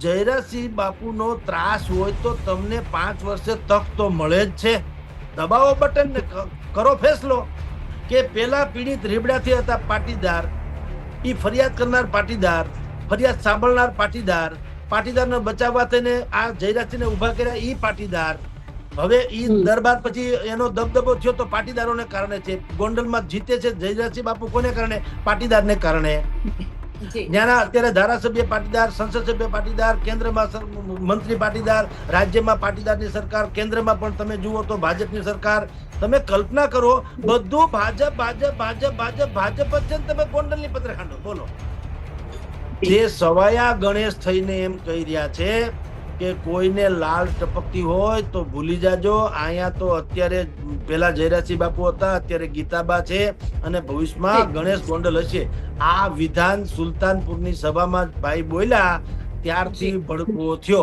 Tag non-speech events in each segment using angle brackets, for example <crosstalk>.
જયરાસિંહ બાપુનો ત્રાસ હોય તો તમને પાંચ વર્ષે તક તો મળે જ છે. દબાવો બટન ને કરો ફેસલો. કે પેલા પીડિત રીબડાથી હતા પાટીદાર એ ફરિયાદ કરનાર પાટીદાર ફરિયાદ સાંભળનાર પાટીદાર પાટીદારને બચાવવા થઈને આ જયરાજસિંહને ઊભા કર્યા એ પાટીદાર. હવે ઈ દરબાર પછી એનો દબદબો થયો તો પાટીદારોને કારણે છે. ગોંડલમાં જીતે છે જયરાજસિંહ બાપુ કોને કારણે? પાટીદારને કારણે. ત્યાંના અત્યારે ધારાસભ્ય પાટીદાર, સંસદ સભ્ય પાટીદાર, કેન્દ્રમાં મંત્રી પાટીદાર, રાજ્યમાં પાટીદારની સરકાર, કેન્દ્રમાં પણ તમે જુઓ તો ભાજપની સરકાર. તમે કલ્પના કરો, બધું ભાજપ ભાજપ ભાજપ ભાજપ ભાજપ જ છે તમે ગોંડલની પત્રકાંડો બોલો. જે સવાયા ગણેશ થઈને એમ કહી રહ્યા છે કે કોઈને લાલ ટપકતી હોય તો ભૂલી જાજો. અહીંયા તો અત્યારે પેલા જયરાજસિંહ બાપુ હતા અત્યારે ગીતાબા છે અને ભવિષ્યમાં ગણેશ ગોંડલ હશે. આ વિધાન સુલતાનપુરની સભામાં ભાઈ બોલ્યા ત્યારથી ભડકો થયો.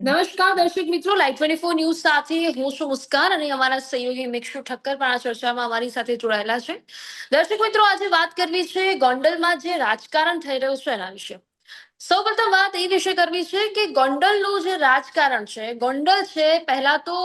નમસ્કાર દર્શક મિત્રો લાઈવ ટ્વેન્ટી ફોર ન્યૂઝ સાથે હું છું મુસ્કાન અને અમારા સહયોગી મિક્ષુ ઠક્કર પણ આ ચર્ચામાં અમારી સાથે જોડાયેલા છે. દર્શક મિત્રો આજે વાત કરવી છે ગોંડલમાં જે રાજકારણ થઈ રહ્યું છે એના વિશે. સૌપ્રથમ વાત એ વિશે કરવી છે કે ગોંડલનું જે રાજકારણ છે, ગોંડલ છે, પહેલા તો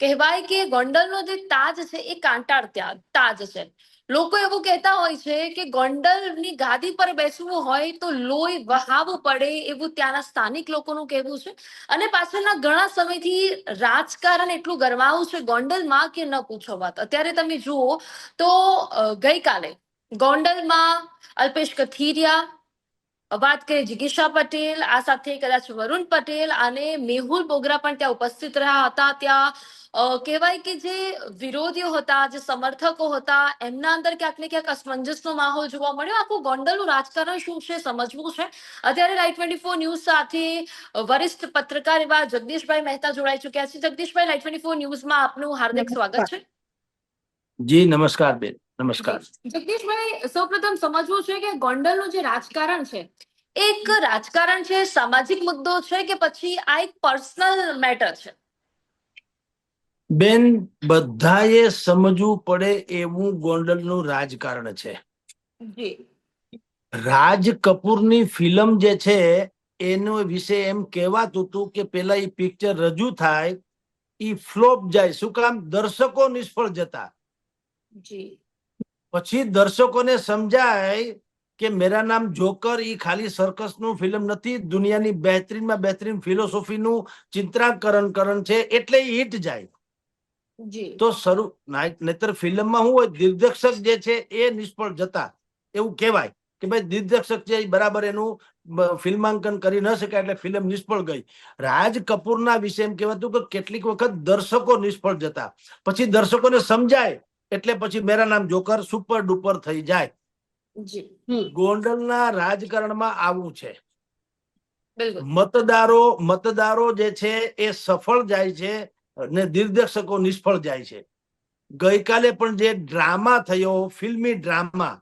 કહેવાય કે ગોંડલનો જે તાજ છે એ કાંટાળ ત્યાગ તાજ છે. લોકો એવું કહેતા હોય છે કે ગોંડલની ગાદી પર બેસવું હોય તો લોહી વહાવું પડે એવું ત્યાંના સ્થાનિક લોકોનું કહેવું છે. અને પાછળના ઘણા સમયથી રાજકારણ એટલું ગરમાવું છે ગોંડલમાં કે ન પૂછો વાત. અત્યારે તમે જુઓ તો ગઈકાલે ગોંડલમાં અલ્પેશ કથિરિયા વાત કરીએ જિગીશા પટેલ આ સાથે કદાચ વરુણ પટેલ અને મેહુલ બોગરા પણ ત્યાં ઉપસ્થિત રહ્યા હતા. ત્યાં કહેવાય કે જે વિરોધીઓ હતા જે સમર્થકો હતા એમના અંદર ક્યાંક ને ક્યાંક અસમંજસનો માહોલ જોવા મળ્યો. આખું ગોંડલનું રાજકારણ શું છે સમજવું છે? અત્યારે લાઈવ ટ્વેન્ટી ફોર ન્યૂઝ સાથે વરિષ્ઠ પત્રકાર એવા જગદીશભાઈ મહેતા જોડાઈ ચુક્યા છે. જગદીશભાઈ લાઈવ ટ્વેન્ટી ફોર ન્યૂઝમાં આપનું હાર્દિક સ્વાગત છે. જી નમસ્કાર બેન. નમસ્કાર. જગદીશભાઈ સૌપ્રથમ સમજવું છે કે ગોંડલનું જે રાજકારણ છે એક રાજકારણ છે સામાજિક મુદ્દો છે કે પછી આ એક પર્સનલ મેટર છે? બેન બધાએ સમજવું પડે એવું ગોંડલનું રાજકારણ છે. રાજ કપૂરની ફિલ્મ જે છે એનો વિશે એમ કહેવાતું હતું કે પેલા એ પિક્ચર રજૂ થાય એ ફ્લોપ જાય. શું કામ? દર્શકો નિષ્ફળ જતા. જી. પછી દર્શકોને સમજાય કે મેરા નામ જોકર ઈ ખાલી સર્કસનું ફિલ્મ નથી દુનિયાની બહેતરીનમાં બહેતરીન ફિલોસોફીનું ચિત્રાંકરણ કરણ છે એટલે હિટ જાય. જી. તો શરૂ નહીતર નહીંતર ફિલ્મમાં શું હોય દિગ્દર્શક જે છે એ નિષ્ફળ જતા. એવું કહેવાય કે ભાઈ દિગ્દર્શક જે બરાબર એનું ફિલ્માંકન કરી ન શકાય એટલે ફિલ્મ નિષ્ફળ ગઈ. રાજ કપૂરના વિશે એમ કહેવાતું કે કેટલીક વખત દર્શકો નિષ્ફળ જતા. પછી દર્શકોને સમજાય એટલે પછી મેરા નામ જોકર સુપર ડુપર થઈ જાય. ગોંડલના રાજકારણમાં આવું છે. મતદારો મતદારો જે છે એ સફળ જાય છે ને દિગ્દર્શકો નિષ્ફળ જાય છે. ગઈકાલે પણ જે ડ્રામા થયો ફિલ્મી ડ્રામા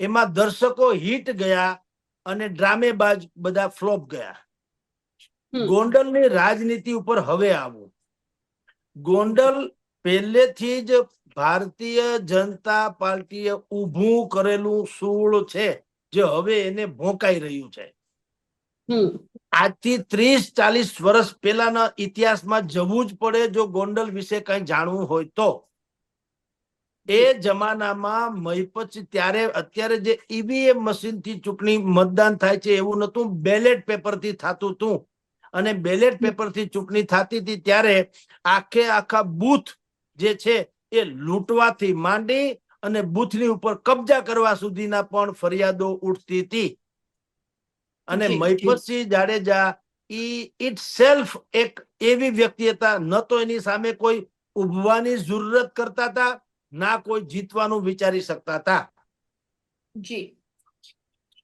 એમાં દર્શકો હિટ ગયા અને ડ્રામેબાજ બધા ફ્લોપ ગયા. ગોંડલની રાજનીતિ ઉપર હવે આવું. ગોંડલ પહેલેથી જ ભારતીય જનતા પાર્ટીએ ઊભું કરેલું સૂળ છે જે હવે એને ભોંકાઈ રહ્યું છે. આજથી ત્રીસ ચાલીસ વર્ષ પહેલાના ઇતિહાસમાં જવું જ પડે જો ગોંડલ વિશે કઈ જાણવું હોય તો. એ જમાનામાં મહિપત ત્યારે અત્યારે જે ઈવીએમ મશીનથી ચૂંટણી મતદાન થાય છે એવું નતું બેલેટ પેપરથી થતું હતું અને બેલેટ પેપરથી ચૂંટણી થતી હતી ત્યારે આખે આખા બૂથ જે છે એ લૂંટવાથી માંડી અને બુથની ઉપર કબજા કરવા સુધીના પણ ફરિયાદો ઉઠતી હતી. અને. મહિપતસિંહ જાડેજા ઈ ઇટ સેલ્ફ એક એવી વ્યક્તિ હતા ન તો એની સામે કોઈ ઉભવાની જરૂરત કરતા હતા ના કોઈ જીતવાનું વિચારી શકતા હતા. જી.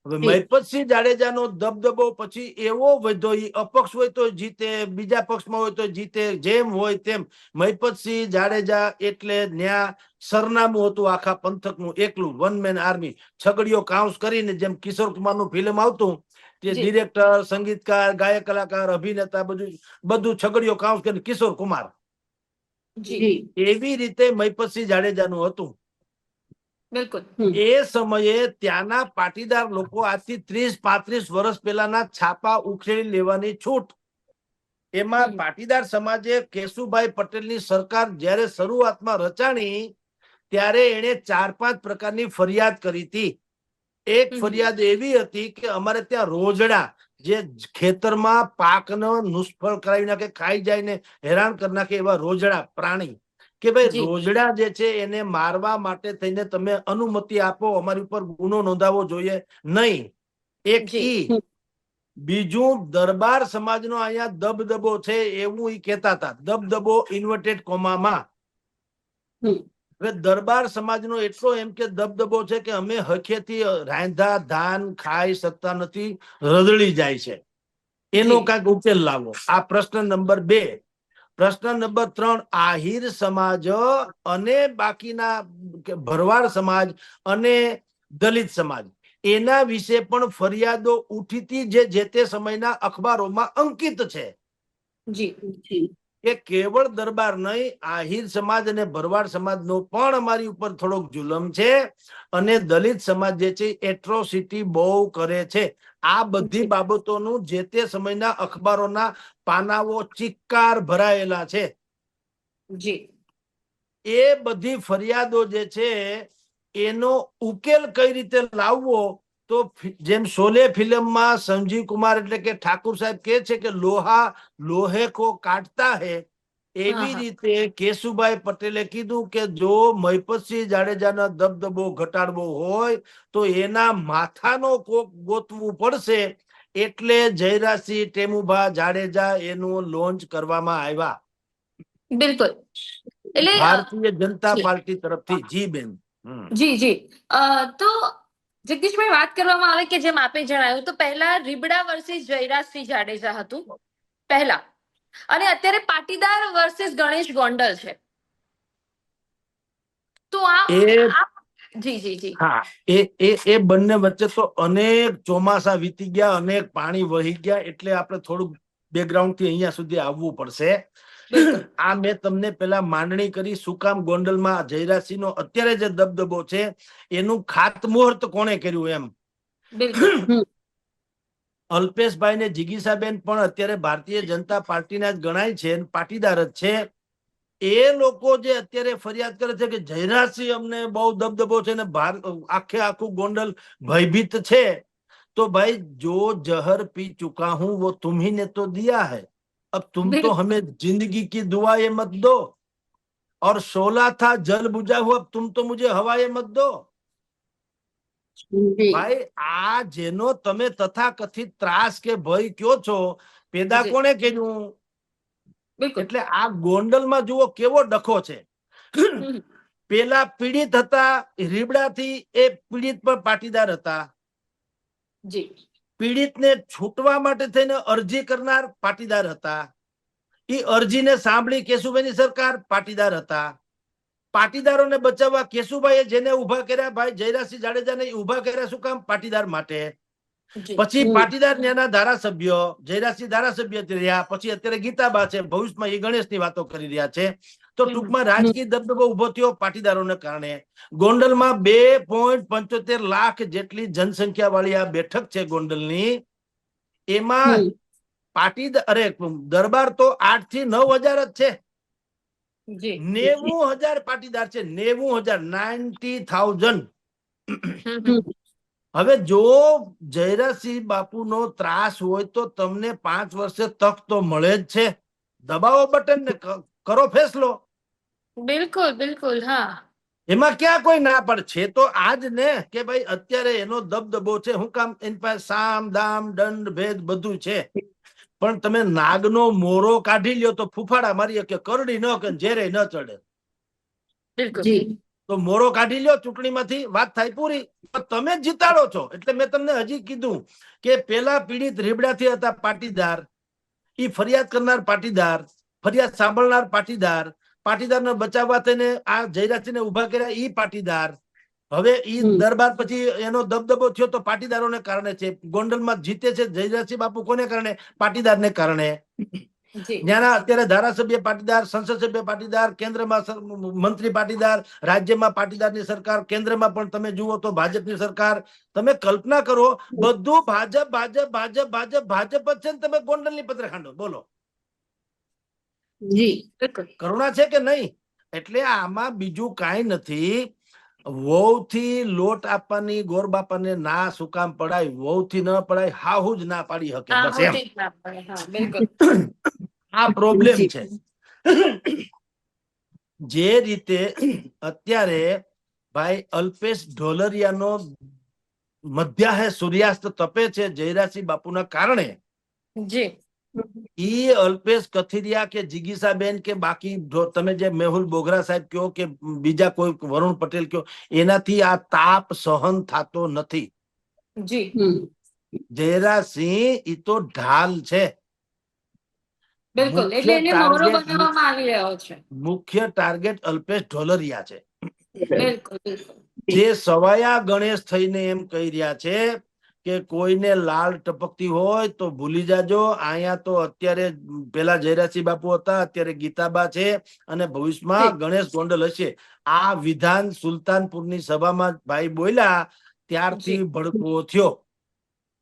હવે. મહિપતસિંહ જાડેજાનો દબદબો પછી એવો વધ્યો એ અપક્ષ હોય તો જીતે બીજા પક્ષમાં હોય તો જીતે જેમ હોય તેમ. મહિપતસિંહ જાડેજા એટલે ન્યા સરનામું હતું આખા પંથકનું એકલું વન મેન આર્મી. છગડીઓ કાઉન્સ કરીને જેમ કિશોર કુમારનું ફિલ્મ આવતું તે ડિરેક્ટર સંગીતકાર ગાયક કલાકાર અભિનેતા બધું બધું છગડીઓ કાઉન્સ કરીને કિશોર કુમાર. એવી રીતે મહિપતસિંહ જાડેજાનું હતું. બિલકુલ. એ સમયે ત્યાંના પાટીદાર લોકો આજથી ત્રીસ પાંત્રીસ વર્ષ પહેલાના છાપા ઉખેડી લેવાની છૂટ. એમાં પાટીદાર સમાજે કેશુભાઈ પટેલની સરકાર જ્યારે શરૂઆતમાં રચાણી ત્યારે એણે ચાર પાંચ પ્રકારની ફરિયાદ કરી હતી. એક ફરિયાદ એવી હતી કે અમારે ત્યાં રોજડા જે ખેતરમાં પાકનો નિષ્ફળ કરાવી નાખે ખાઈ જાય ને હેરાન કરી નાખે એવા રોજડા પ્રાણી. કે ભાઈ જી. રોજડા જે છે એને મારવા માટે થઈને તમે અનુમતિ આપો અમારી ઉપર ગુનો નોંધાવો જોઈએ નહીં. એક ઈ. બીજું દરબાર સમાજનો અહીંયા દબદબો છે એવું ઈ કહેતા હતા. દબદબો ઇન્વર્ટેડ કોમામાં. હવે દરબાર સમાજનો એટલો એમ કે દબદબો છે કે અમે હખેથી રાંધા ધાન ખાઈ શકતા નથી રદડી જાય છે. એનો કાંઈક ઉકેલ લાવો. આ પ્રશ્ન નંબર બે. પ્રશ્ન નંબર ત્રણ, આહિર સમાજ અને બાકીના ભરવાડ સમાજ અને દલિત સમાજ. એના વિશે પણ ફરિયાદો ઉઠીતી જે જે તે સમયના અખબારોમાં અંકિત છે. જી. કે કેવળ દરબાર નહીં આહિર સમાજ અને ભરવાડ સમાજનો પણ અમારી ઉપર થોડોક જુલમ છે અને દલિત સમાજ જે છે એટ્રોસિટી બહુ કરે છે. આ બધી બાબતોનું જે તે સમયના અખબારોના પાનાઓ ચિક્કાર ભરાયેલા છે. જી. એ બધી ફરિયાદો જે છે એનો ઉકેલ કઈ રીતે લાવવો તો જેમ શોલે ફિલ્મમાં સંજીવ કુમાર એટલે કે ઠાકુર સાહેબ કે છે કે લોહા લોહે કો કાટતા હે એવી. રીતે કેશુભાઈ પટેલે કીધું કે જો મહિપતસિંહ જાડેજાનો દબદબો ઘટાડવો હોય તો એના માથાનો કોક ગોતવું પડશે એટલે જયરાસિંહ ટેમુભા જાડેજા એનું લોન્ચ કરવામાં આવ્યા. બિલકુલ. એટલે ભારતીય જનતા પાર્ટી તરફથી. જી બેન. જી જી. તો જગદીશભાઈ વાત કરવામાં આવે કે જેમ આપે જણાવ્યું તો પહેલા રીબડા વર્સિસ જયરાજસિંહ જાડેજા હતું. પહેલા. અને અત્યારે પાટીદાર વર્સિસ ગણેશ ગોંડલ છે. તો આ એ- જી જી જી. હા એ એ એ બંને વચ્ચે તો અનેક ચોમાસા વીતી ગયા અનેક પાણી વહી ગયા એટલે આપણે થોડુંક બેકગ્રાઉન્ડથી અહીંયા સુધી આવવું પડશે. આ મેં તમને પેલા માંડણી કરી સુકામ ગોંડલમાં જયરાસિંહ નો અત્યારે જે દબદબો છે એનું ખાતમુહૂર્ત કોણે કર્યું એમ? અલ્પેશભાઈ ને જીગીસાબેન પણ અત્યારે ભારતીય જનતા પાર્ટીના જ ગણાય છે પાટીદાર જ છે. એ લોકો જે અત્યારે ફરિયાદ કરે છે કે જયરાસિંહ અમને બહુ દબદબો છે ને આખે આખું ગોંડલ ભયભીત છે. તો ભાઈ જો જહર પી ચુકા હું વો તુમ્હીને તો દિયા હૈ. अब तुम तो बिल्कुल। हमें जिंदगी की दुआएं मत दो और शोला था जल बुझा हुआ अब तुम तो मुझे हवाएं मत दो જી ભાઈ આ જેનો તમે તથાકથિત ત્રાસ કે ભય કયો છો પેદા જી. કોણે કર્યું બિલકુલ એટલે આ ગોંડલમાં જુઓ કેવો ડખો છે હમ. પેલા પીડિત હતા રીબડાથી એ પીડિત પણ પાટીદાર હતા જી પીડિતને છૂટવા માટે થઈને અરજી કરનાર પાટીદાર હતા. એ અરજીને સાંભળી કેશુભાઈની સરકાર પાટીદાર હતા. પાટીદારોને બચાવવા કેશુભાઈએ જેને ઊભા કર્યા ભાઈ જયરાસિંહ જાડેજાને ઊભા કર્યા શું કામ? પાટીદાર માટે. પછી પાટીદાર ન્યાના ધારાસભ્યો જયરાસિંહ ધારાસભ્ય રહ્યા પછી અત્યારે ગીતાબા છે ભવિષ્યમાં એ ગણેશની વાતો કરી રહ્યા છે. તો ટૂંકમાં રાજકીય દબદબો ઊભો થયો પાટીદારોને કારણે. ગોંડલમાં બે પોઈન્ટ પંચોતેર લાખ જેટલી જનસંખ્યા વાળી આ બેઠક છે ગોંડલની. એમાં. પાટીદાર અરે દરબાર તો આઠથી નવ હજાર જ છે. નેવું હજાર પાટીદાર છે નેવું હજાર નાઇન્ટી થાઉઝન્ડ. હવે જો જયરાજસિંહ બાપુનો ત્રાસ હોય તો તમને પાંચ વર્ષે તક તો મળે જ છે. દબાવો બટન ને કરો ફેસલો. બિલકુલ બિલકુલ હા. એમાં ક્યાં કોઈ ના પણ છે તો આજ ને કે ભાઈ અત્યારે એનો દબદબો છે હું કામ એની પાસે સામ દામ દંડ ભેદ બધું છે. પણ તમે નાગનો મોરો કાઢી લ્યો તો ફૂફાડા મારી કે કરડી ન કે ઝેરે ન ચડે. તો મોરો કાઢી લ્યો ચૂંટણીમાંથી વાત થાય પૂરી. તમે જ જીતાડો છો. એટલે મેં તમને હજી કીધું કે પેલા પીડિત રીબડાથી હતા પાટીદાર. ઈ ફરિયાદ કરનાર પાટીદાર ફરિયાદ સાંભળનાર પાટીદાર પાટીદારને બચાવવા થઈને આ જયરાજસિંહને ઊભા કર્યા ઈ પાટીદાર. હવે ઈ દરબાર પછી એનો દબદબો થયો તો પાટીદારોને કારણે છે. ગોંડલમાં જીતે છે જયરાજસિંહ બાપુ કોને કારણે? પાટીદારને કારણે. જી. અત્યારે ધારાસભ્ય પાટીદાર સંસદ સભ્ય પાટીદાર કેન્દ્રમાં મંત્રી પાટીદાર રાજ્યમાં પાટીદારની સરકાર કેન્દ્રમાં પણ તમે જુઓ તો ભાજપની સરકાર. તમે કલ્પના કરો બધું ભાજપ ભાજપ ભાજપ ભાજપ ભાજપ જ છે ને તમે ગોંડલની પત્રખાંડો બોલો. જી કરુણા છે કે નહીં? એટલે આમાં બીજું કાંઈ નથી. વહુથી લોટ આપવાની ગોર બાપાને ના શું કામ પડાય વહુથી ન પડાય હાહુ જ ના પાડી શકે બસ એમ. આ પ્રોબ્લેમ છે. જે રીતે અત્યારે ભાઈ અલ્પેશ ઢોલરિયાનો મધ્યાહે સૂર્યાસ્ત તપે છે જયરાસિંહ બાપુના કારણે જી. ઈ અલ્પેશ કથિરિયા કે જિગીસાબેન કે બાકી તમે જે મેહુલ બોગરા સાહેબ કયો કે બીજા કોઈ વરુણ પટેલ કયો એનાથી આ તાપ સહન થતો નથી. જી. જયરાસિંહ ઈ તો ઢાલ છે. બિલકુલ મુખ્ય એટલે એને મોરો બનાવવામાં આવી રહ્યો છે. મુખ્ય ટાર્ગેટ અલ્પેશ ઢોલરિયા છે. બિલકુલ બિલકુલ. જે સવાયા ગણેશ થઈને એમ કહી રહ્યા છે કે કોઈને લાલ ટપકતી હોય તો ભૂલી જાજો. અહીંયા તો અત્યારે પેલા જયરાસિંહ બાપુ હતા અત્યારે ગીતાબા છે અને ભવિષ્યમાં ગણેશ ગોંડલ હશે. આ વિધાન સુલતાનપુરની સભામાં ભાઈ બોલ્યા ત્યારથી ભડકો થયો.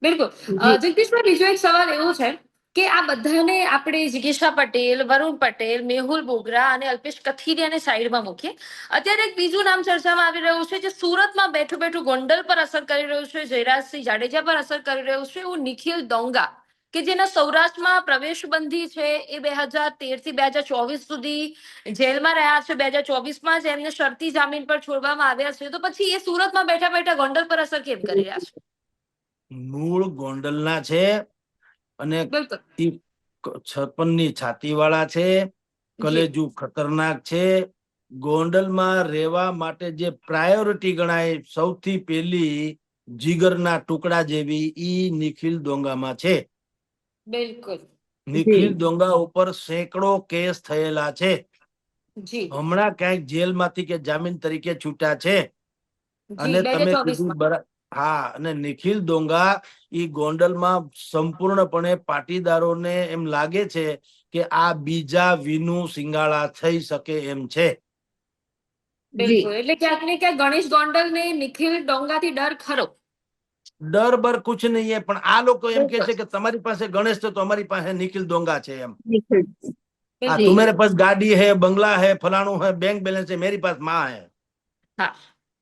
બિલકુલ. જગદીશભાઈ બીજો એક સવાલ એવો છે. કે આ બધાને આપણે જિગીશા પટેલ, વરુણ પટેલ, મેહુલ બોગરા અને અલ્પેશ કથિરિયાને સાઈડમાં મૂકીએ. અત્યારે એક બીજું નામ ચર્ચામાં આવી રહ્યું છે જે સુરતમાં બેઠું બેઠું ગોંડલ પર અસર કરી રહ્યું છે, જયરાજસિંહ જાડેજા પર અસર કરી રહ્યું છે એવું નિખિલ દોંગા, કે જેના સૌરાષ્ટ્રમાં પ્રવેશબંધી છે એ બે હજાર તેરથી બે હજાર ચોવીસ સુધી જેલમાં રહ્યા છે. બે હજાર ચોવીસમાં જ એમને શરતી જામીન પર છોડવામાં આવ્યા છે. તો પછી એ સુરતમાં બેઠા બેઠા ગોંડલ પર અસર કેમ કરી રહ્યા છે? મૂળ ગોંડલના છે અને બિલકુલ છપ્પનની છાતીવાળા છે કલેજુ ખતરનાક છે. ગોંડલમાં રહેવા માટે જે પ્રાયોરિટી ગણાય સૌથી પહેલી જીગરના ટુકડા જેવી ઈ નિખિલ ડોંગામાં છે. બિલકુલ. નિખિલ ડોંગા ઉપર સેંકડો કેસ થયેલા છે. હમણાં ક્યાંક જેલમાંથી કે જામીન તરીકે છૂટા છે. અને તમે કીધું ચોવીસમાં બરા- હા અને નિખિલ ડોંગા એ ગોંડલમાં સંપૂર્ણપણે પાટીદારોને એમ લાગે છે કે આ બીજા વિનુ સિંગાળા થઈ શકે એમ છે. બિલકુલ. એટલે ડર ખરો. ડર બર કુછ નહીં પણ આ લોકો એમ કે છે કે તમારી પાસે ગણેશ તો અમારી પાસે નિખિલ ડોંગા છે એમ. હા તુમ્હારે ગાડી હે બંગલા હે ફલાણું હે બેંક બેલેન્સ હે મેરી પાસમાં હે.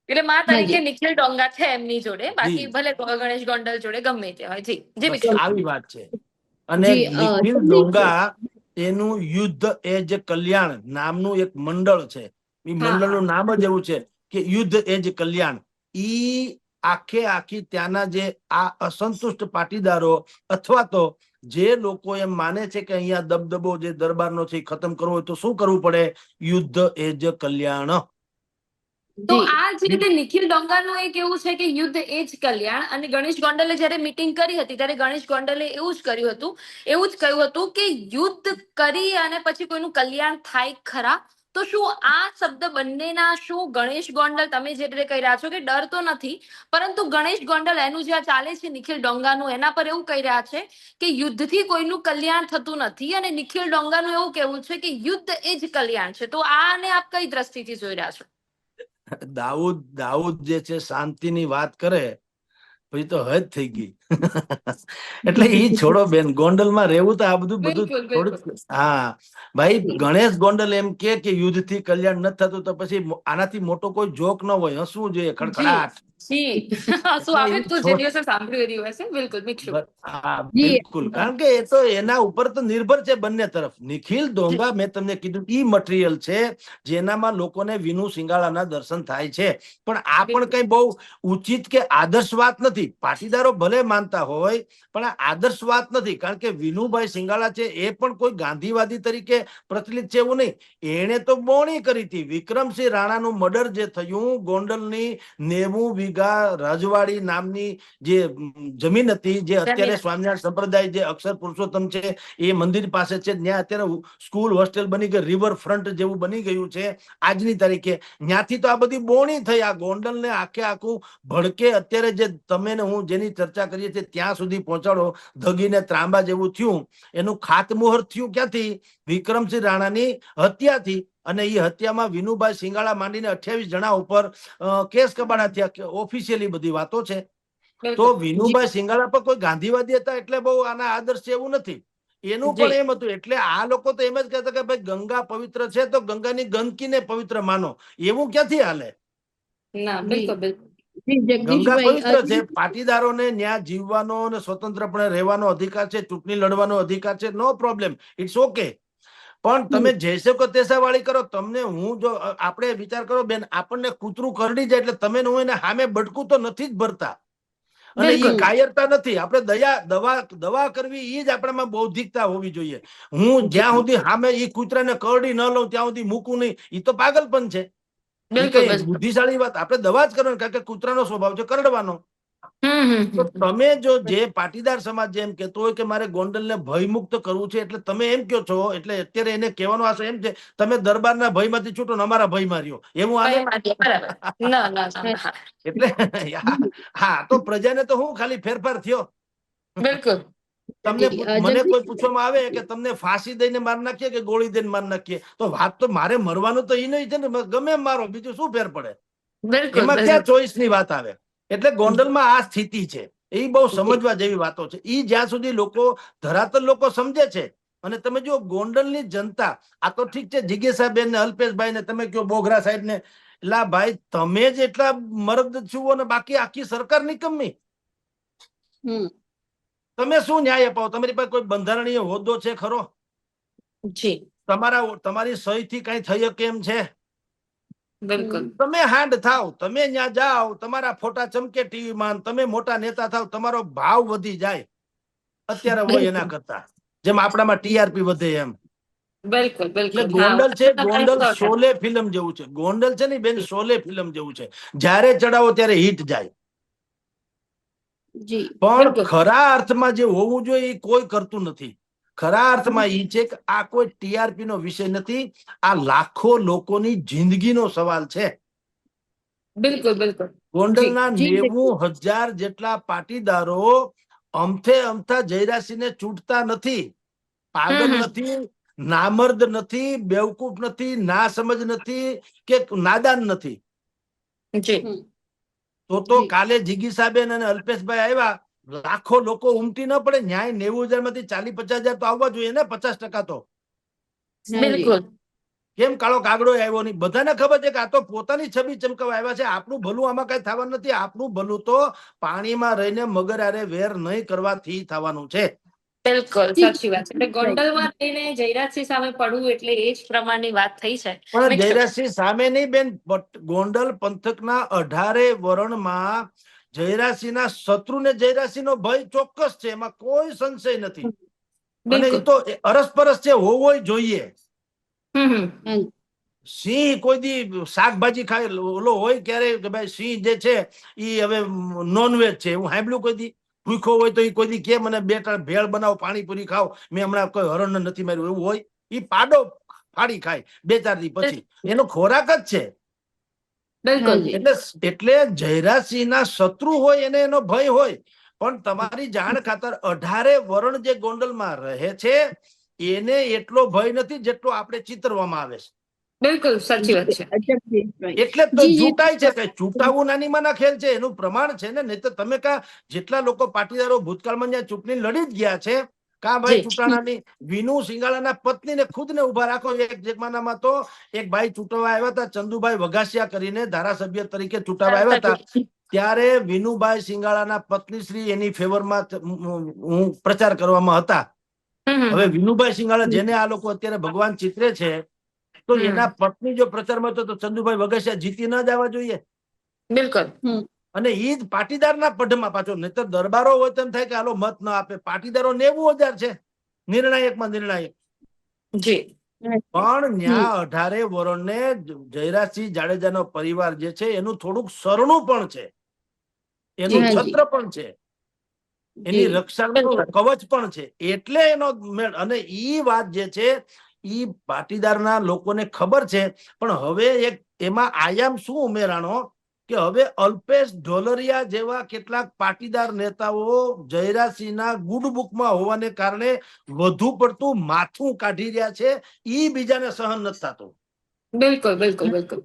એટલે માં તરીકે નિખિલ ડોંગા છે એમની જોડે. બાકી ભલે ગણેશ ગોંડલ જોડે ગમે તે હોય. જી જી મિત્ર આવી વાત છે. અને નિખિલ ડોંગા એનું યુદ્ધ એજ કલ્યાણ નામનું એક મંડળ છે. એ મંડળનું નામ જ એવું છે કે યુદ્ધ એજ કલ્યાણ. ઈ આખે આખી ત્યાંના જે આ અસંતુષ્ટ પાટીદારો અથવા તો જે લોકો એમ માને છે કે અહીંયા દબદબો જે દરબારનો છે ખતમ કરવો હોય તો શું કરવું પડે? યુદ્ધ એજ કલ્યાણ. તો. આ જે રીતે નિખિલ ડોંગાનું એક એવું છે કે યુદ્ધ એ જ કલ્યાણ અને ગણેશ ગોંડલે જ્યારે મીટિંગ કરી હતી ત્યારે ગણેશ ગોંડલે એવું જ કર્યું હતું એવું જ કહ્યું હતું કે યુદ્ધ કરી અને પછી કોઈનું કલ્યાણ થાય ખરા. તો શું આ શબ્દ બંનેના શું ગણેશ ગોંડલ તમે જે રીતે કહી રહ્યા છો કે ડર તો નથી પરંતુ ગણેશ ગોંડલ એનું જે ચાલે છે નિખિલ ડોંગાનું એના પર એવું કહી રહ્યા છે કે યુદ્ધથી કોઈનું કલ્યાણ થતું નથી અને નિખિલ ડોંગાનું એવું કહેવું છે કે યુદ્ધ એ જ કલ્યાણ છે. તો આને આપ કઈ દ્રષ્ટિથી જોઈ રહ્યા છો? દાઉદ દાઉદ જે છે શાંતિની વાત કરે પછી તો હદ થઈ ગઈ. <laughs> એટલે એ છોડો બેન ગોંડલમાં રહેવું તો આ બધું બધું થોડું હા. ભાઈ ગણેશ ગોંડલ એમ કે કે યુદ્ધથી કલ્યાણ નથી થતું તો પછી આનાથી મોટો કોઈ જોક ન હોય હસવું જોઈએ ખડખડાટ. જી શું આવે ઈ જે દિવસે સાંભળ્યું એ દિવસે બિલકુલ મિક્ષુ હા બિલકુલ કારણ કે એ તો એના ઉપર તો નિર્ભર છે બંને તરફ નિખિલ ડોંગા મેં તમને કીધું ઈ મટીરિયલ છે જેનામાં લોકોને વિનુ સિંગાળાના દર્શન થાય છે પણ આ પણ કઈ બહુ ઉચિત કે આદર્શ વાત નથી પાટીદારો ભલે માનતા હોય પણ આ આદર્શ વાત નથી કારણ કે વિનુભાઈ સિંગાળા છે એ પણ કોઈ ગાંધીવાદી તરીકે પ્રચલિત છે એવું નહીં એણે તો બોણી કરી હતી વિક્રમસિંહ રાણાનું મર્ડર જે થયું ગોંડલની નેવું વીઘા રાજવાડી નામની જે જમીન હતી જે અત્યારે સ્વામિનારાયણ સંપ્રદાય જે અક્ષર પુરુષોત્તમ છે એ મંદિર પાસે છે ત્યાં અત્યારે સ્કૂલ હોસ્ટેલ બની ગઈ રિવર ફ્રન્ટ જેવું બની ગયું છે. આજની તારીખે ત્યાંથી તો આ બધી બોણી થઈ આ ગોંડલ ને આખે આખું ભડકે અત્યારે જે તમે ને હું જેની ચર્ચા કરીએ છીએ ત્યાં સુધી પહોંચાડો ધગીને ત્રાંબા જેવું થયું. એનું ખાતમુહૂર્ત થયું ક્યાંથી? વિક્રમસિંહ રાણાની હત્યાથી. અને એ હત્યામાં વિનુભાઈ સિંગાળા માંડીને અઠ્યાવીસ જણા ઉપર કેસ કબાડા થયા ઓફિશિયલી બધી વાતો છે. તો વિનુભાઈ સિંગાળા પર કોઈ ગાંધીવાદી હતા એટલે બહુ આના આદર્શ એવું નથી. એનું પણ એમ હતું એટલે આ લોકો તો એમ જ કહેતા કે ભાઈ ગંગા પવિત્ર છે તો ગંગાની ગંદકીને પવિત્ર માનો. એવું ક્યાંથી હાલે? ના બિલકુલ બિલકુલ. ગંગા પવિત્ર છે પાટીદારોને ન્યાય જીવવાનો અને સ્વતંત્રપણે રહેવાનો અધિકાર છે ચૂંટણી લડવાનો અધિકાર છે નો પ્રોબ્લેમ ઇટ્સ ઓકે પણ તમે જૈસે કો તેસા વાળી કરો તમને હું જો આપણે વિચાર કરો બેન આપણને કૂતરું કરડી જાય એટલે તમે હું એને સામે બટકું તો નથી જ ભરતા. અને એ કાયરતા નથી. આપણે દયા દવા દવા કરવી એ જ આપણામાં બૌદ્ધિકતા હોવી જોઈએ. હું જ્યાં સુધી સામે એ કૂતરાને કરડી ન લઉં ત્યાં સુધી મૂકું નહીં એ તો પાગલપન છે. બિલકુલ કઈ બિલકુલ. બુદ્ધિશાળી વાત. આપણે દવા જ કરવાની કારણ કે કૂતરાનો સ્વભાવ છે કરડવાનો. તો તમે જો જે પાટીદાર સમાજ જેમ કેતો હોય કે મારે ગોંડલને ભયમુક્ત કરવું છે એટલે તમે એમ કહો છો એટલે અત્યારે એને કહેવાનો આશય એમ છે તમે દરબારના ભયમાંથી છૂટો ને અમારા ભય માર્યો. એવું <laughs> ના ના ના હા. એટલે હા તો પ્રજાને તો હું ખાલી ફેરફાર થયો? બિલકુલ. તમને મને કોઈ પૂછવામાં આવે કે તમને ફાંસી દઈને માર નાખીએ કે ગોળી દઈને માર નાખીએ? તો વાત તો મારે મરવાનું તો એ નહીં છે ને ગમે એમ મારો બીજું શું ફેર પડે? એમાં. ક્યાં ચોઈસની વાત આવે? એટલે ગોંડલમાં આ સ્થિતિ છે. એ બહુ સમજવા જેવી વાતો છે. એ જ્યાં સુધી લોકો ધરાતલ લોકો સમજે છે અને તમે જો ગોંડલની જનતા આ તો ઠીક છે જિજ્ઞેસાબેન ને અલ્પેશભાઈ ને તમે કયો બોગરા સાહેબ ને લા ભાઈ તમે જ એટલા મર્દ છો ને બાકી આખી સરકાર નિકમ્મી હમ, તમે શું ન્યાય અપાવો? તમારી પાસે કોઈ બંધારણીય હોદ્દો છે ખરો? જી. તમારા તમારી સહી થી કઈ થઈ શકે એમ છે? બિલકુલ. તમે હાંડ થાવ તમે ત્યાં જાઓ તમારા ફોટા ચમકે ટીવી માં તમે મોટા નેતા થાવ તમારો ભાવ વધી જાય. અત્યારે હોય એના કરતા જેમ આપણામાં ટીઆરપી વધે એમ. બિલકુલ ગોંડલ છે ગોંડલ. શોલે ફિલ્મ જેવું છે. ગોંડલ છે ને બેન શોલે ફિલ્મ જેવું છે. જ્યારે ચડાવો ત્યારે હિટ જાય. પણ ખરા અર્થમાં જે હોવું જોઈએ એ કોઈ કરતું નથી. ખરા અર્થમાં એ છે કે આ કોઈ ટીઆરપી નો વિષય નથી આ લાખો લોકોની જિંદગીનો સવાલ છે. બિલકુલ બિલકુલ. ગોંડલના નેવું હજાર જેટલા પાટીદારો અમથે અમથા જયરાસિંહને ચૂંટતા નથી. પાગલ. નથી નામર્દ નથી બેવકૂફ નથી ના સમજ નથી કે નાદાન નથી. તો તો કાલે જીગી સાહેબ અને અલ્પેશભાઈ આવ્યા લાખો લોકો ઉમટી ન પડે ન્યાય નેવું હજારમાંથી ચાલીસ પચાસ હજાર તો આવવા જોઈએ ને પચાસ ટકા તો. બિલકુલ. કેમ કાળો કાગડો આવ્યો નહીં? બધાને ખબર છે કે આ તો પોતાની છબી ચમકાવવા આવ્યા છે. આપણું ભલું આમાં કઈ થવાનું નથી. આપણું ભલું તો પાણીમાં રહીને મગર આરે વેર નહીં કરવાથી થવાનું છે. બિલકુલ સાચી વાત છે. એટલે ગોંડલમાં રહીને જયરાજસિંહ સામે પડવું એટલે એ જ પ્રમાણની વાત થઈ છે. પણ જયરાજસિંહ સામે નહીં બેન ગોંડલ પંથકના અઢારે વરણમાં જયરાજસિંહના શત્રુને જયરાજસિંહનો ભય ચોક્કસ છે એમાં કોઈ સંશય નથી. અને એ તો અરસપરસ છે હોવો જોઈએ. સિંહ કોઈ દી શાકભાજી ખાય ઓલો હોય ક્યારે કે ભાઈ સિંહ જે છે ઈ હવે નોનવેજ છે હું સાંભળ્યું કોઈ દી? ભૂખો હોય તો એ કોઈ દી કે મને બે ત્રણ ભેળ બનાવો પાણીપુરી ખાઓ મેં હમણાં કોઈ હરણ નથી માર્યું એવું હોય? એ પાડો ફાડી ખાય બે ચાર દી પછી. એનો ખોરાક જ છે. એટલે એટલે જયરાજસિંહના શત્રુ હોય એને એનો ભય હોય. પણ તમારી જાણ ખાતર અઢારે વરણ જે ગોંડલમાં રહે છે એને એટલો ભય નથી જેટલો આપણે ચિતરવામાં આવે છે. બિલકુલ સાચી વાત છે. એટલે તો. ચૂંટાય છે કે ચૂંટાવું નાની માના ખેલ છે એનું પ્રમાણ છે ને નહીં તો તમે કા જેટલા લોકો પાટીદારો ભૂતકાળમાં જ્યાં ચૂંટણી લડી જ ગયા છે કા ભાઈ. ચૂંટાણાની વિનુ સિંગાળાના પત્નીને ખુદને ઊભા રાખો એક જમાનામાં તો એક ભાઈ ચૂંટવા આવ્યા હતા ચંદુભાઈ વઘાસિયા કરીને ધારાસભ્ય તરીકે ચૂંટાવા આવ્યા હતા. ત્યારે વિનુભાઈ સિંગાળાના પત્ની શ્રી એની ફેવરમાં હું પ્રચાર કરવામાં હતા. હવે વિનુભાઈ સિંગાળા જેને આ લોકો અત્યારે ભગવાન ચિત્રે છે તો એના પત્ની જો પ્રચારમાં હતો તો ચંદુભાઈ વઘાસિયા જીતી ન જવા જોઈએ. બિલકુલ. અને એ જ પાટીદારના પઢમાં પાછો નહીતર દરબારો હોય તેમ થાય કે હાલો મત ન આપે. પાટીદારો નેવું હજાર છે. નિર્ણાયકમાં નિર્ણાયક. જી. પણ ન્યા અઢારે વરણને જયરાજસિંહ જાડેજાનો પરિવાર જે છે એનું થોડુંક સરણું પણ છે. એનું છત્ર પણ છે. એની. રક્ષાનું કવચ પણ છે. એટલે એનો મેળ. અને ઈ વાત જે છે ઈ પાટીદારના લોકોને ખબર છે. પણ હવે એક એમાં આયામ શું ઉમેરાણો? કે હવે અલ્પેશ ઢોલરિયા જેવા કેટલાક પાટીદાર નેતાઓ જયરાસિંહના ગુડ બુકમાં હોવાને કારણે વધુ પડતું માથું કાઢી રહ્યા છે. ઈ બીજાને સહન નથી થતું. બિલકુલ બિલકુલ બિલકુલ.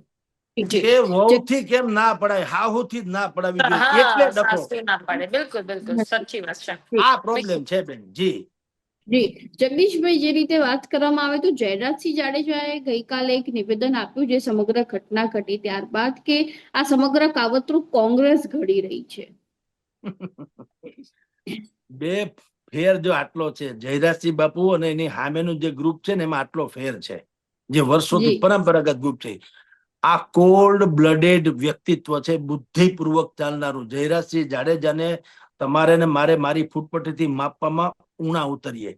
કે વહુથી કેમ ના પડાય હાહુથી જ ના પડાવી જોઈએ. એટલે ડખો. ના પડે. બિલકુલ બિલકુલ. સાચી વાત છે. આ પ્રોબ્લેમ છે બેન. જી. જી જગદીશભાઈ જે રીતે વાત કરવામાં આવે તો જયરાજસિંહ જાડેજાએ ગઈકાલે એક નિવેદન આપ્યું જે સમગ્ર ઘટના ઘટી ત્યારબાદ કે આ સમગ્ર કાવતરું કોંગ્રેસ ઘડી રહી છે <laughs> બે ફેર જો આટલો છે જયરાજસિંહ બાપુ અને એની સામેનું જે ગ્રુપ છે ને એમાં આટલો ફેર છે જે વર્ષોથી. પરંપરાગત ગ્રુપ છે આ કોલ્ડ બ્લડેડ વ્યક્તિત્વ છે બુદ્ધિપૂર્વક ચાલનારું જયરાજસિંહ જાડેજાને તમારે ને મારે મારી ફૂટપટ્ટીથી માપવામાં ઉણા ઉતરીએ.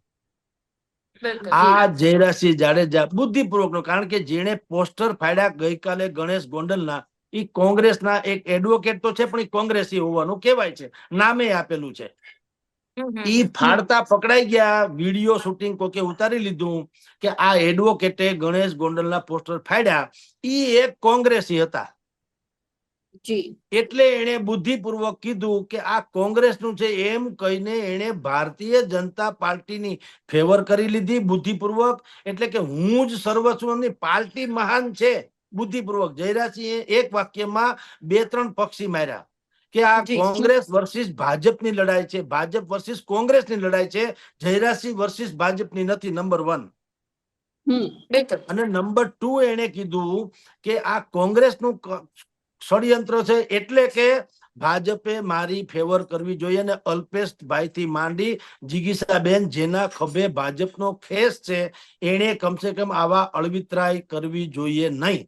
આ જયરાસિંહ જાડેજા બુદ્ધિપૂર્વક નો કારણ કે જેણે પોસ્ટર ફાડ્યા ગઈકાલે ગણેશ ગોંડલના એ કોંગ્રેસના એક એડવોકેટ તો છે પણ એ કોંગ્રેસી હોવાનું કહેવાય છે નામે આપેલું છે. ઈ ફાડતા પકડાઈ ગયા વીડિયો શૂટિંગ કોકે ઉતારી લીધું કે આ એડવોકેટે ગણેશ ગોંડલના પોસ્ટર ફાડ્યા ઈ એક કોંગ્રેસી હતા. એટલે એને બુદ્ધિપૂર્વક કીધું કે આ કોંગ્રેસનું છે એમ કહીને એને ભારતીય જનતા પાર્ટીની ફેવર કરી લીધી બુદ્ધિપૂર્વક. એટલે કે હું જ સર્વસ્વની પાર્ટી મહાન છે. બુદ્ધિપૂર્વક જયરાજસિંહે એક વાક્યમાં બે ત્રણ પક્ષી માર્યા કે આ કોંગ્રેસ વર્સિસ ભાજપની લડાઈ છે. ભાજપ વર્સિસ કોંગ્રેસની લડાઈ છે. જયરાજસિંહ વર્સિસ ભાજપની નથી નંબર વન અને નંબર ટુ એને કીધું કે આ કોંગ્રેસનું ક- ષડયંત્ર છે એટલે કે ભાજપે મારી ફેવર કરવી જોઈએ અને અલ્પેશભાઈ થી માંડી જીગીસાબેન જેના ખભે ભાજપનો ખેસ છે એણે કમસે કમ આવા અળવિતરાય કરવી જોઈએ નહીં.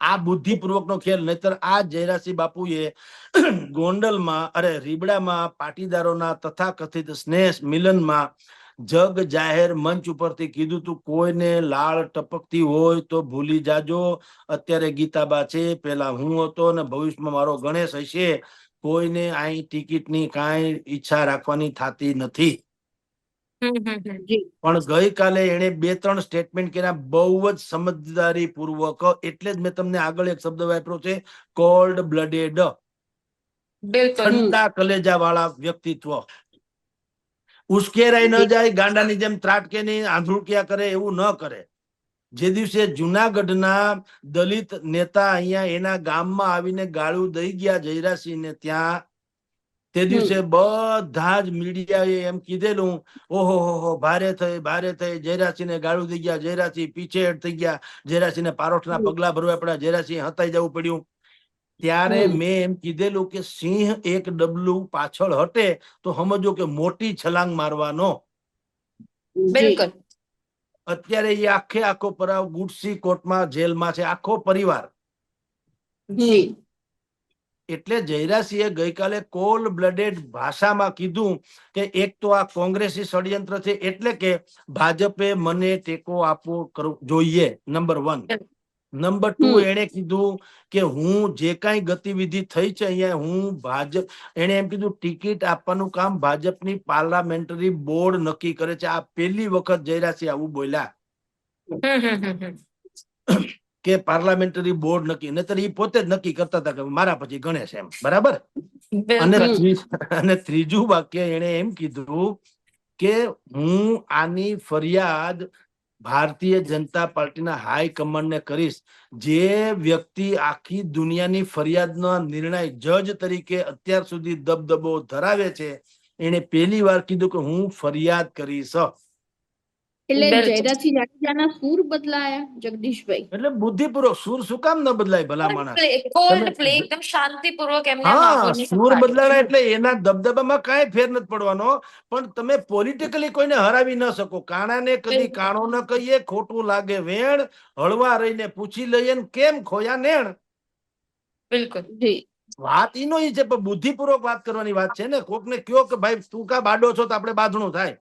આ બુદ્ધિપૂર્વકનો ખેલ નહીતર આ જયરાસિંહ બાપુએ ગોંડલમાં અરે રીબડામાં પાટીદારોના તથાકથિત સ્નેહ મિલનમાં જગ જાહેર મંચ ઉપરથી કીધું તું કોઈને લાળ ટપકતી હોય તો ભૂલી જાજો. અત્યારે ગીતાબા છે પેલા હું હતો ને ભવિષ્યમાં મારો ગણેશ હશે. કોઈને અહીં ટિકિટની કાંઈ ઈચ્છા રાખવાની થતી નથી. પણ ગઈકાલે એને બે ત્રણ સ્ટેટમેન્ટ કર્યા બહુ જ સમજદારી પૂર્વક એટલે જ મેં તમને આગળ એક શબ્દ વાપર્યો છે કોલ્ડ બ્લડેડ ઠંડા કલેજા વાળા વ્યક્તિત્વ. ઉશ્કેરાઈ ન જાય ગાંડાની જેમ ત્રાટકે નહીં આંધળુકિયા કરે એવું ન કરે. જે દિવસે જુનાગઢના દલિત નેતા અહીંયા એના ગામમાં આવીને ગાળું દઈ ગયા જયરાસિંહને ત્યાં તે દિવસે બધા જ મીડિયાએ એમ કીધેલું ઓહો હો ભારે થઈ ભારે થઈ. જયરાસિંહને ગાળું દઈ ગયા જયરાસિંહ પીછેહટ થઈ ગયા જયરાસિંહને પારોઠના. પગલા ભરવા પડ્યા જયરાસિંહ હતાઈ જવું પડ્યું. ત્યારે મેં એમ કીધેલું કે સિંહ એક ડબલું પાછળ હટે તો સમજો કે મોટી છલાંગ મારવાનો. બિલકુલ. અત્યારે એ આખે આખો પરાવ ગુડસી કોર્ટમાં જેલમાં છે આખો પરિવાર. જી. એટલે જયરાસિંહે ગઈકાલે કોલ બ્લડેડ ભાષામાં કીધું કે એક તો આ કોંગ્રેસી ષડયંત્ર છે એટલે કે ભાજપે મને ટેકો આપવો કરવો જોઈએ નંબર વન. નંબર ટુ એને કીધું કે હું જે કાંઈ ગતિવિધિ થઈ છે અહીંયા હું ભાજપ એને એમ કીધું ટિકિટ આપવાનું કામ ભાજપની પાર્લામેન્ટરી બોર્ડ નક્કી કરે છે. આ પહેલી વખત જયરાસિંહ આવું બોલ્યા. કે પાર્લામેન્ટરી બોર્ડ નક્કી નહીતર એ પોતે જ નક્કી કરતા હતા કે મારા પછી ગણેશ એમ. બરાબર? અને અને ત્રીજું વાક્ય એને એમ કીધું કે હું આની ફરિયાદ ભારતીય જનતા પાર્ટીના હાઈ કમાન્ડને કરીશ. જે વ્યક્તિ આખી દુનિયાની ફરિયાદનો નિર્ણય જજ તરીકે અત્યાર સુધી દબદબો ધરાવે છે, એણે પહેલી વાર કીધું કે હું ફરિયાદ કરીશ. એટલે. જયરાજસિંહ જાડેજાના સૂર બદલાયા જગદીશભાઈ. એટલે બુદ્ધિપૂર્વક સુર શું કામ ન બદલાય ભલા માણસ? કોલ્ડ પ્લે એકદમ શાંતિપૂર્વક એમને હા સુર સંભાળી. એટલે એના દબદબામાં કાંઈ ફેર નથી પડવાનો પણ તમે પોલિટિકલી કોઈને હરાવી ન શકો. કાણાને કદી કાણો ન કહીએ ખોટું લાગે વેણ હળવા રહીને પૂછી લઈએ ને કેમ ખોયા નેણ? બિલકુલ. જી. વાત ઈનો ઈ છે પણ બુદ્ધિપૂર્વક વાત કરવાની વાત છે ને. કોકને કયો કે ભાઈ તું કા બાડો છો તો આપણે બાંધણું થાય.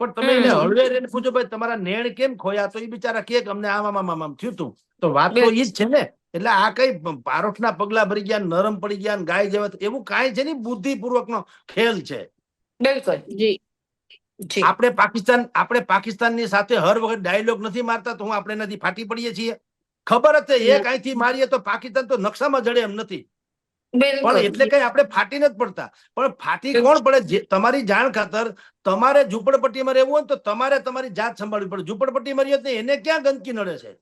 પણ તમે એને હમ. હળવે રહીને પૂછો ભાઈ તમારા નેણ કેમ ખોયા? તો એ બિચારા કે અમને આમ આમ થયું તું. તો વાત તો એ જ છે ને. એટલે આ કઈ પારોઠના પગલા ભરી ગયા નરમ પડી ગયા ગાય જેવા એવું કાંઈ છે નહીં બુદ્ધિપૂર્વકનો ખેલ છે. બિલકુલ. જી. જી. આપણે પાકિસ્તાન આપણે પાકિસ્તાનની સાથે હર વખત ડાયલોગ નથી મારતા તો હું આપણે નથી ફાટી પડીએ છીએ. ખબર જ છે એ કાંઈથી મારીએ તો પાકિસ્તાન તો નકશામાં જડે એમ નથી. પણ એટલે કઈ આપણે ફાટી નથી પડતા. પણ ફાટી કોણ પડે? તમારી જાણ ખાતર તમારે ઝૂંપડપટ્ટીમાં રહેવું હોય તો તમારે તમારી જાત સંભાળવી પડે. ઝૂંપડપટ્ટીમાં રહીએ તો એને ક્યાં ગંદકી નડે છે?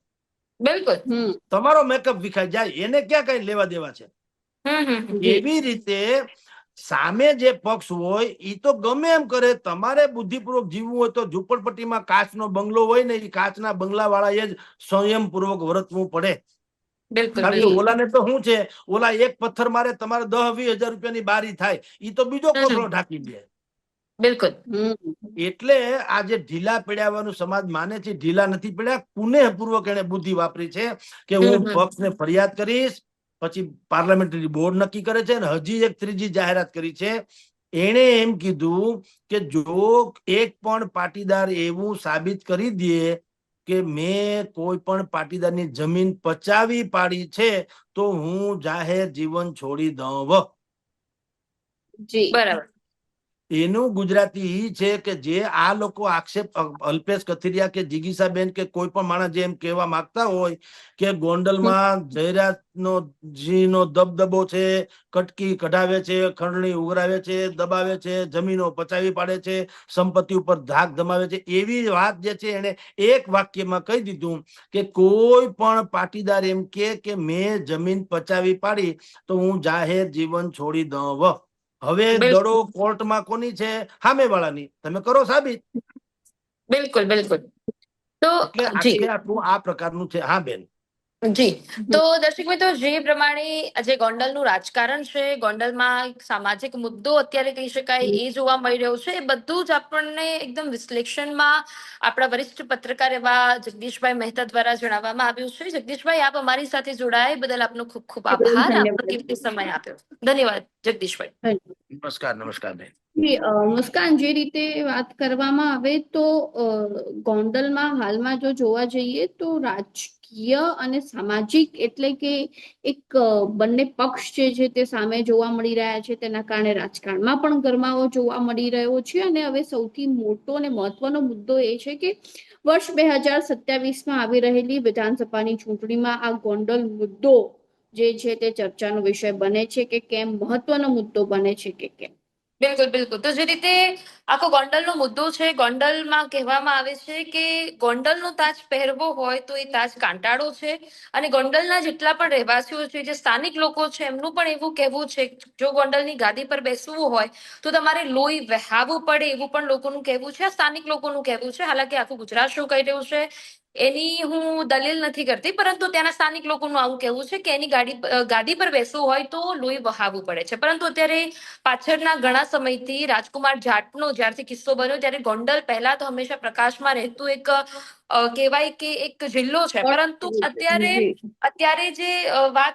બિલકુલ. તમારો મેકઅપ વિખાઈ જાય એને ક્યાં કઈ લેવા દેવા છે. એવી રીતે સામે જે પક્ષ હોય એ તો ગમે એમ કરે તમારે બુદ્ધિપૂર્વક જીવવું હોય તો ઝૂંપડપટ્ટીમાં કાચનો બંગલો હોય ને એ કાચના બંગલા વાળા એ જ સંયમપૂર્વક વર્તવું પડે. બિલકુલ કારણ કે બિલકુલ. ઓલાને તો શું છે? ઓલા એક પથ્થર મારે તમારે દહ વીસ હજાર રૂપિયાની બારી થાય. એ તો બીજો કોથળો ઢાંકી દે. બિલકુલ. એટલે આ જે ઢીલા પડ્યાવાનું સમાજ માને છે ઢીલા નથી પડ્યા પુનઃપૂર્વક એને બુદ્ધિ વાપરી છે કે હું પક્ષ ને પક્ષને ફરિયાદ કરીશ પછી પાર્લામેન્ટરી બોર્ડ નક્કી કરે છે અને હજી એક ત્રીજી જાહેરાત કરી છે. એણે એમ કીધું કે જો એક પણ પાટીદાર એવું સાબિત કરી દે કે મેં કોઈ પણ પાટીદારની જમીન પચાવી પાડી છે તો હું જાહેર જીવન છોડી દઉં. જી. બરાબર. એનું ગુજરાતી ઈ છે કે જે આ લોકો આક્ષેપ અલ્પેશ કથિરિયા કે જિગીસાબેન કે કોઈ પણ માણસ જે એમ કહેવા માંગતા હોય કે ગોંડલમાં જયરાજનો, જીનો દબદબો છે, કટકી કઢાવે છે, ખંડણી ઉઘરાવે છે, દબાવે છે, જમીનો પચાવી પાડે છે, સંપત્તિ ઉપર ધાક ધમાવે છે, એવી વાત જે છે એને એક વાક્યમાં કહી દીધું કે કોઈ પણ પાટીદાર એમ કે મેં જમીન પચાવી પાડી તો હું જાહેર જીવન છોડી દઉં હવે. દડો કોર્ટમાં કોની છે? સામેવાળાની. તમે કરો સાબિત. બિલકુલ બિલકુલ. તો આ પ્રકારનું છે. હા બેન. જી. તો દર્શક મિત્રો જે પ્રમાણે જે ગોંડલનું રાજકારણ છે ગોંડલમાં એક સામાજિક મુદ્દો અત્યારે કહી શકાય એ જોવા મળી રહ્યો છે. એ બધું જ આપણને એકદમ વિશ્લેષણમાં આપણા વરિષ્ઠ પત્રકાર એવા જગદીશભાઈ મહેતા દ્વારા જણાવવામાં આવ્યું છે. જગદીશભાઈ આપ અમારી સાથે જોડાયા એ બદલ આપનો ખૂબ ખૂબ આભાર. આપનો કિંમતી સમય આપ્યો? ધન્યવાદ જગદીશભાઈ. નમસ્કાર નમસ્કાર બેન. જી, અ, મુસ્કાન જે રીતે વાત કરવામાં આવે તો અ, ગોંડલમાં હાલમાં જો જોવા જઈએ તો રાજકીય અને સામાજિક એટલે કે એક બંને પક્ષ જે છે તે સામે જોવા મળી રહ્યા છે, તેના કારણે રાજકારણમાં પણ ગરમાવો જોવા મળી રહ્યો છે. અને હવે સૌથી મોટો અને મહત્વનો મુદ્દો એ છે કે વર્ષ બે હજાર સત્યાવીસમાં આવી રહેલી વિધાનસભાની ચૂંટણીમાં આ ગોંડલ મુદ્દો જે છે તે ચર્ચાનો વિષય બને છે કે કેમ મહત્વનો મુદ્દો બને છે કે કેમ? બિલકુલ બિલકુલ. તો જે રીતે આખો ગોંડલનો મુદ્દો છે, ગોંડલમાં કહેવામાં આવે છે કે ગોંડલનો તાજ પહેરવો હોય તો એ તાજ કાંટાળો છે અને ગોંડલના જેટલા પણ રહેવાસીઓ છે, જે સ્થાનિક લોકો છે, એમનું પણ એવું કહેવું છે જો ગોંડલની ગાદી પર બેસવું હોય તો તમારે લોહી વહાવવું પડે એવું પણ લોકોનું કહેવું છે સ્થાનિક લોકોનું કહેવું છે. હાલાકી આખું ગુજરાત શું કહી રહ્યું છે? એની હું દલીલ નથી કરતી પરંતુ ત્યાંના સ્થાનિક લોકોનું આવું કહેવું છે કે એની ગાડી ગાડી ગાદી પર બેસવું હોય તો લોહી વહાવવું પડે છે. પરંતુ અત્યારે પાછળના ઘણા સમયથી રાજકુમાર જાટનો જ્યારથી કિસ્સો બન્યો ત્યારે ગોંડલ પહેલા તો હંમેશા પ્રકાશમાં રહેતું એક કહેવાય કે એક જિલ્લો છે. પરંતુ અત્યારે અત્યારે જે વાત